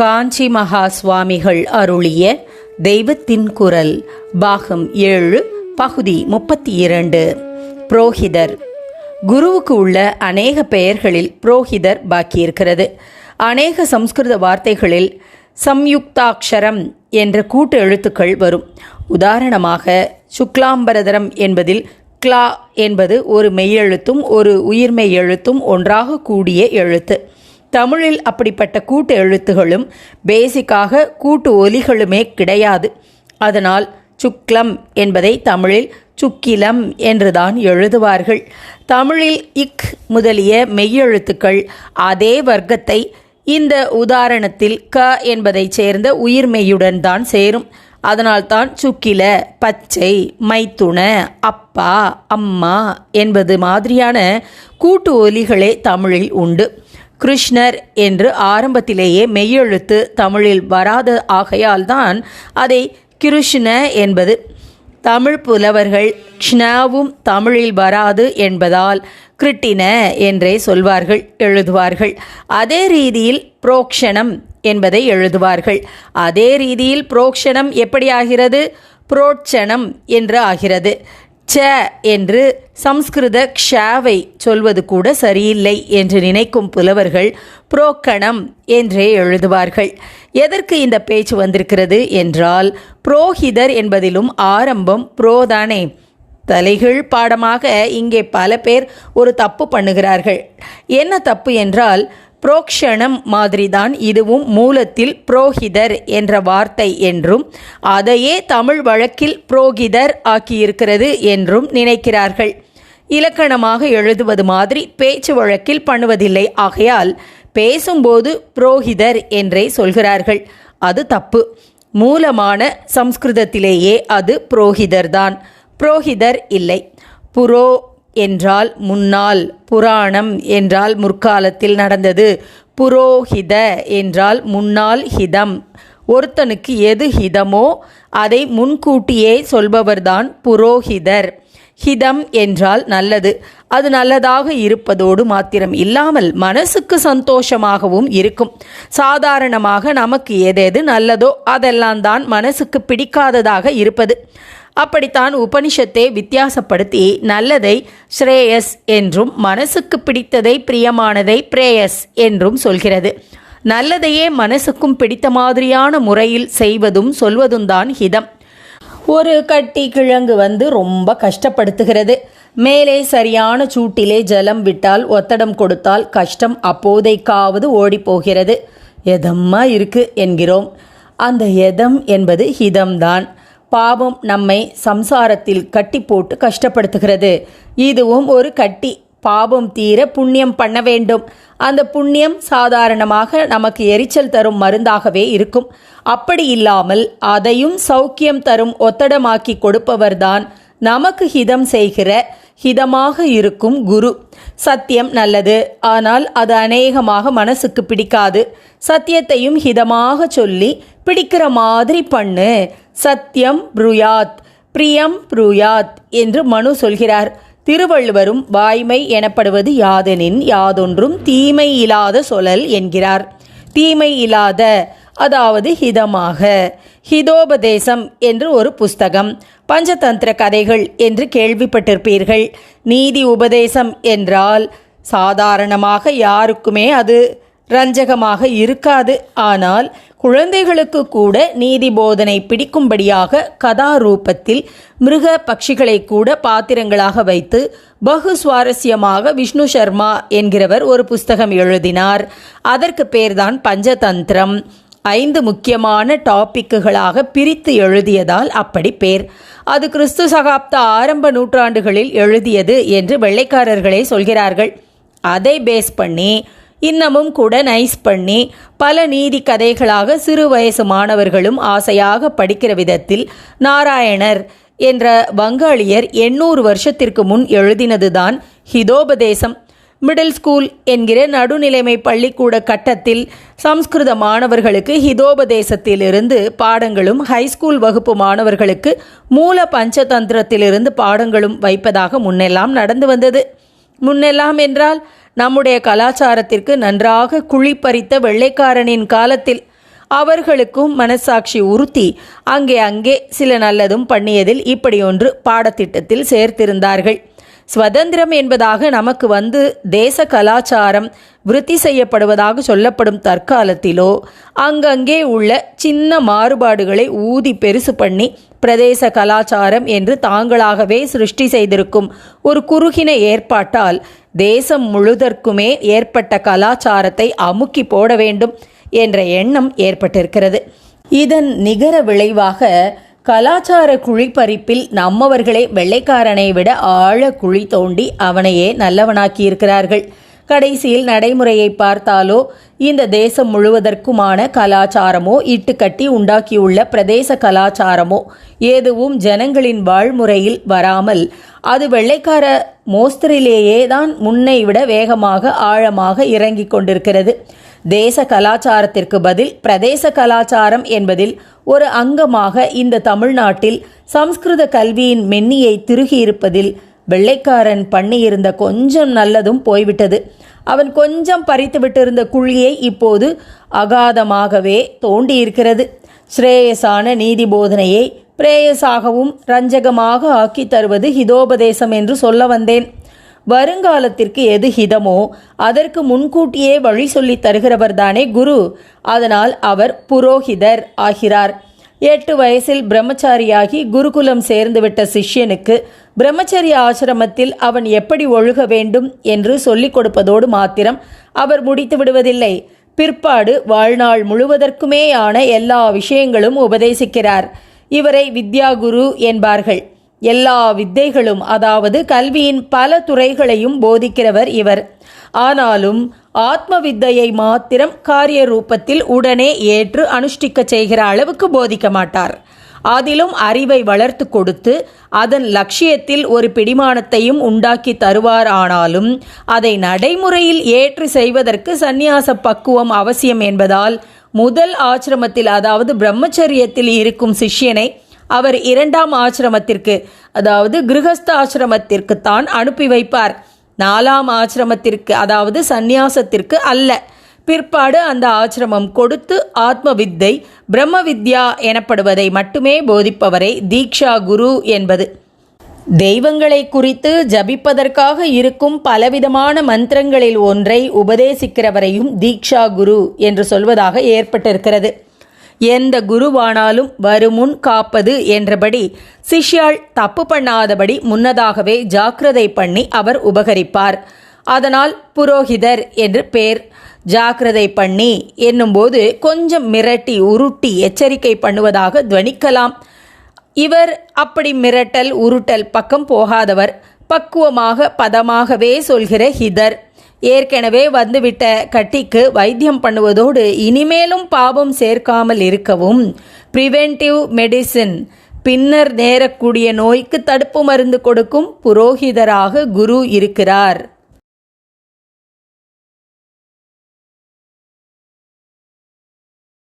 காஞ்சி மகா சுவாமிகள் அருளிய தெய்வத்தின் குரல் பாகம் ஏழு பகுதி முப்பத்தி இரண்டு புரோஹிதர். குருவுக்கு உள்ள அநேக பெயர்களில் புரோஹிதர் பாக்கியிருக்கிறது. அநேக சம்ஸ்கிருத வார்த்தைகளில் சம்யுக்தாட்சரம் என்ற கூட்டு எழுத்துக்கள் வரும். உதாரணமாக சுக்லாம்பரதரம் என்பதில் க்ளா என்பது ஒரு மெய்யெழுத்தும் ஒரு உயிர்மெய் எழுத்தும் ஒன்றாக கூடிய எழுத்து. தமிழில் அப்படிப்பட்ட கூட்டு எழுத்துகளும் பேசிக்காக கூட்டு ஒலிகளுமே கிடையாது. அதனால் சுக்லம் என்பதை தமிழில் சுக்கிலம் என்றுதான் எழுதுவார்கள். தமிழில் இக் முதலிய மெய்யெழுத்துக்கள் அதே வர்க்கத்தை இந்த உதாரணத்தில் க என்பதைச் சேர்ந்த உயிர்மெய்யுடன் தான் சேரும். அதனால்தான் சுக்கில பச்சை மைத்துண அப்பா அம்மா என்பது மாதிரியான கூட்டு ஒலிகளே தமிழில் உண்டு. கிருஷ்ணர் என்று ஆரம்பத்திலேயே மெய்யெழுத்து தமிழில் வராத ஆகையால்தான் அதை கிருஷ்ண என்பது. தமிழ் புலவர்கள் க்ஷ்ணாவும் தமிழில் வராது என்பதால் கிருட்டின என்றே சொல்வார்கள் எழுதுவார்கள். அதே ரீதியில் புரோக்ஷணம் என்பதை எழுதுவார்கள். அதே ரீதியில் புரோக்ஷணம் எப்படி ஆகிறது புரோட்சணம் என்று ஆகிறது. ச என்று சம்ஸ்கிருத க்ஷாவை சொல்வது கூட சரியில்லை என்று நினைக்கும் புலவர்கள் புரோக்கணம் என்றே எழுதுவார்கள். எதற்கு இந்த பேச்சு வந்திருக்கிறது என்றால் புரோஹிதர் என்பதிலும் ஆரம்பம் புரோதானே. தலைகீழ் பாடமாக இங்கே பல பேர் ஒரு தப்பு பண்ணுகிறார்கள். என்ன தப்பு என்றால் புரோக்ஷணம் மாதிரிதான் இதுவும் மூலத்தில் புரோகிதர் என்ற வார்த்தை என்றும் அதையே தமிழ் வழக்கில் புரோகிதர் ஆக்கியிருக்கிறது என்றும் நினைக்கிறார்கள். இலக்கணமாக எழுதுவது மாதிரி பேச்சு வழக்கில் பண்ணுவதில்லை. ஆகையால் பேசும்போது புரோகிதர் என்றே சொல்கிறார்கள். அது தப்பு. மூலமான சம்ஸ்கிருதத்திலேயே அது புரோகிதர்தான். புரோகிதர் இல்லை. புரோ என்றால் முன்னால் புராணம் என்றால் முற்காலத்தில் நடந்தது. புரோஹித என்றால் முன்னால் ஹிதம். ஒருத்தனுக்கு எது ஹிதமோ அதை முன்கூட்டியே சொல்பவர்தான் புரோஹிதர். ஹிதம் என்றால் நல்லது. அது நல்லதாக இருப்பதோடு மாத்திரம் இல்லாமல் மனசுக்கு சந்தோஷமாகவும் இருக்கும். சாதாரணமாக நமக்கு எதெது நல்லதோ அதெல்லாம் தான் மனசுக்கு பிடிக்காததாக இருப்பது. அப்படித்தான் உபனிஷத்தை வித்தியாசப்படுத்தி நல்லதை ஸ்ரேயஸ் என்றும் மனசுக்கு பிடித்ததை பிரியமானதை பிரேயஸ் என்றும் சொல்கிறது. நல்லதையே மனசுக்கும் பிடித்த மாதிரியான முறையில் செய்வதும் சொல்வதும் தான் ஹிதம். ஒரு கட்டி கிழங்கு வந்து ரொம்ப கஷ்டப்படுத்துகிறது. மேலே சரியான சூட்டிலே ஜலம் விட்டால் ஒத்தடம் கொடுத்தால் கஷ்டம் அப்போதைக்காவது ஓடிப்போகிறது. எதம்மா இருக்கு என்கிறோம். அந்த எதம் என்பது ஹிதம்தான். பாவம் நம்மை சம்சாரத்தில் கட்டி போட்டு கஷ்டப்படுத்துகிறது. இதுவும் ஒரு கட்டி. பாவம் தீர புண்ணியம் பண்ண வேண்டும். அந்த புண்ணியம் சாதாரணமாக நமக்கு எரிச்சல் தரும் மருந்தாகவே இருக்கும். அப்படி இல்லாமல் அதையும் சௌக்கியம் தரும் ஒத்தடமாக்கி கொடுப்பவர்தான் நமக்கு ஹிதம் செய்கிற ஹிதமாக இருக்கும் குரு. சத்தியம் நல்லது. ஆனால் அது அநேகமாக மனசுக்கு பிடிக்காது. சத்தியத்தையும் ஹிதமாக சொல்லி பிடிக்கிற மாதிரி பண்ணு. சத்தியம் ப்ருயாத் பிரியம் ப்ருயாத் என்று மனு சொல்கிறார். திருவள்ளுவரும் வாய்மை எனப்படுவது யாதெனின் யாதொன்றும் தீமை இல்லாத சொல்லல் என்கிறார். தீமை இல்லாத அதாவது ஹிதமாக. ஹிதோபதேசம் என்று ஒரு புஸ்தகம். பஞ்சதந்திர கதைகள் என்று கேள்விப்பட்டிருப்பீர்கள். நீதி உபதேசம் என்றால் சாதாரணமாக யாருக்குமே அது ரஞ்சகமாக இருக்காது. ஆனால் குழந்தைகளுக்கு கூட நீதி போதனை பிடிக்கும்படியாக கதாரூபத்தில் மிருக பட்சிகளை கூட பாத்திரங்களாக வைத்து பகு சுவாரஸ்யமாக விஷ்ணு சர்மா என்கிறவர் ஒரு புஸ்தகம் எழுதினார். அதற்கு பேர்தான் பஞ்சதந்திரம். ஐந்து முக்கியமான டாபிக்குகளாக பிரித்து எழுதியதால் அப்படி பேர். அது கிறிஸ்து சகாப்த ஆரம்ப நூற்றாண்டுகளில் எழுதியது என்று வெள்ளைக்காரர்களே சொல்கிறார்கள். அதை பேஸ் பண்ணி இன்னமும் கூட நைஸ் பண்ணி பல நீதி கதைகளாக சிறு வயசு மாணவர்களும் ஆசையாக படிக்கிற விதத்தில் நாராயணர் என்ற வங்காளியர் எண்ணூறு வருஷத்திற்கு முன் எழுதினதுதான் ஹிதோபதேசம். மிடில் ஸ்கூல் என்கிற நடுநிலைமை பள்ளிக்கூட கட்டத்தில் சம்ஸ்கிருத மாணவர்களுக்கு ஹிதோபதேசத்திலிருந்து பாடங்களும் ஹைஸ்கூல் வகுப்பு மாணவர்களுக்கு மூல பஞ்சதந்திரத்திலிருந்து பாடங்களும் வைப்பதாக முன்னெல்லாம் நடந்து வந்தது. முன்னெல்லாம் என்றால் நம்முடைய கலாச்சாரத்திற்கு நன்றாக குழிப்பறித்த வெள்ளைக்காரனின் காலத்தில் அவர்களுக்கும் மனசாட்சி உறுத்தி அங்கே அங்கே சில நல்லதும் பண்ணியதில் இப்படியொன்று பாடத்திட்டத்தில் சேர்த்திருந்தார்கள். சுதந்திரம் என்பதாக நமக்கு வந்து தேச கலாச்சாரம் விருத்தி செய்யப்படுவதாக சொல்லப்படும் தற்காலத்திலோ அங்கங்கே உள்ள சின்ன மாறுபாடுகளை ஊதி பெருசு பண்ணி பிரதேச கலாச்சாரம் என்று தாங்களாகவே சிருஷ்டி செய்திருக்கும் ஒரு குறுகின ஏற்பாட்டால் தேசம் முழுதற்குமே ஏற்பட்ட கலாச்சாரத்தை அமுக்கி போட வேண்டும் என்ற எண்ணம் ஏற்பட்டிருக்கிறது. இதன் நிகர விளைவாக கலாச்சார குழிப்பறிப்பில் நம்மவர்களே வெள்ளைக்காரனை விட ஆழ குழி தோண்டி அவனையே நல்லவனாக்கி இருக்கிறார்கள் கடைசியில் நடைமுறையை பார்த்தாலோ இந்த தேசம் முழுவதற்குமான கலாச்சாரமோ இட்டுக்கட்டி உண்டாக்கியுள்ள பிரதேச கலாச்சாரமோ எதுவும் ஜனங்களின் வாழ்முறையில் வராமல் அது வெள்ளைக்கார மோஸ்தரிலேயே தான் முன்னை விட வேகமாக ஆழமாக இறங்கிக் கொண்டிருக்கிறது. தேச கலாச்சாரத்திற்கு பதில் பிரதேச கலாச்சாரம் என்பதில் ஒரு அங்கமாக இந்த தமிழ்நாட்டில் சம்ஸ்கிருத கல்வியின் மென்னியை திருகியிருப்பதில் வெள்ளைக்காரன் பண்ணியிருந்த கொஞ்சம் நல்லதும் போய்விட்டது. அவன் கொஞ்சம் பறித்து விட்டிருந்த குழியை இப்போது அகாதமாகவே தோண்டியிருக்கிறது. ஸ்ரேயசான நீதி போதனையை பிரேயசாகவும் ரஞ்சகமாக ஆக்கி தருவது ஹிதோபதேசம் என்று சொல்ல வந்தேன். வருங்காலத்திற்கு எது ஹிதமோ அதற்கு முன்கூட்டியே வழி சொல்லி தருகிறவர் தானே குரு. அதனால் அவர் புரோஹிதர் ஆகிறார். எட்டு வயசில் பிரம்மச்சாரியாகி குருகுலம் சேர்ந்துவிட்ட சிஷ்யனுக்கு பிரம்மச்சரிய ஆசிரமத்தில் அவன் எப்படி ஒழுக வேண்டும் என்று சொல்லிக் கொடுப்பதோடு மாத்திரம் அவர் முடித்து விடுவதில்லை. பிற்பாடு வாழ்நாள் முழுவதற்குமேயான எல்லா விஷயங்களும் உபதேசிக்கிறார். இவரை வித்யாகுரு என்பார்கள். எல்லா வித்தைகளும் அதாவது கல்வியின் பல துறைகளையும் போதிக்கிறவர் இவர். ஆனாலும் ஆத்ம வித்தையை மாத்திரம் காரிய ரூபத்தில் உடனே ஏற்று அனுஷ்டிக்க செய்கிற அளவுக்கு போதிக்க மாட்டார். அதிலும் அறிவை வளர்த்து கொடுத்து அதன் லட்சியத்தில் ஒரு பிடிமானத்தையும் உண்டாக்கி தருவார் ஆனாலும் அதை நடைமுறையில் ஏற்று செய்வதற்கு சந்நியாச பக்குவம் அவசியம் என்பதால் முதல் ஆசிரமத்தில் அதாவது பிரம்மச்சரியத்தில் இருக்கும் சிஷ்யனை அவர் இரண்டாம் ஆசிரமத்திற்கு அதாவது கிரகஸ்த ஆசிரமத்திற்கு தான் அனுப்பி வைப்பார். நாலாம் ஆசிரமத்திற்கு அதாவது சந்நியாசத்திற்கு அல்ல. பிற்பாடு அந்த ஆசிரமம் கொடுத்து ஆத்ம வித்தை பிரம்ம வித்யா எனப்படுவதை மட்டுமே போதிப்பவரை தீக்ஷா குரு என்பது. தெய்வங்களை குறித்து ஜபிப்பதற்காக இருக்கும் பலவிதமான மந்திரங்களில் ஒன்றை உபதேசிக்கிறவரையும் தீக்ஷா குரு என்று சொல்வதாக ஏற்பட்டிருக்கிறது. எந்த குருவானாலும் வருமுன் காப்பது என்றபடி சிஷ்யாள் தப்பு பண்ணாதபடி முன்னதாகவே ஜாக்கிரதை பண்ணி அவர் உபகரிப்பார். அதனால் புரோகிதர் என்று பேர். ஜாக்கிரதை பண்ணி என்னும்போது கொஞ்சம் மிரட்டி உருட்டி எச்சரிக்கை பண்ணுவதாக துவனிக்கலாம். இவர் அப்படி மிரட்டல் உருட்டல் பக்கம் போகாதவர். பக்குவமாக பதமாகவே சொல்கிற ஹிதர். ஏற்கனவே வந்துவிட்ட கட்டிக்கு வைத்தியம் பண்ணுவதோடு இனிமேலும் பாவம் சேர்க்காமல் இருக்கவும். ப்ரிவென்டிவ் மெடிசின் பின்னர் நேரக்கூடிய நோய்க்கு தடுப்பு மருந்து கொடுக்கும் புரோகிதராக குரு இருக்கிறார்.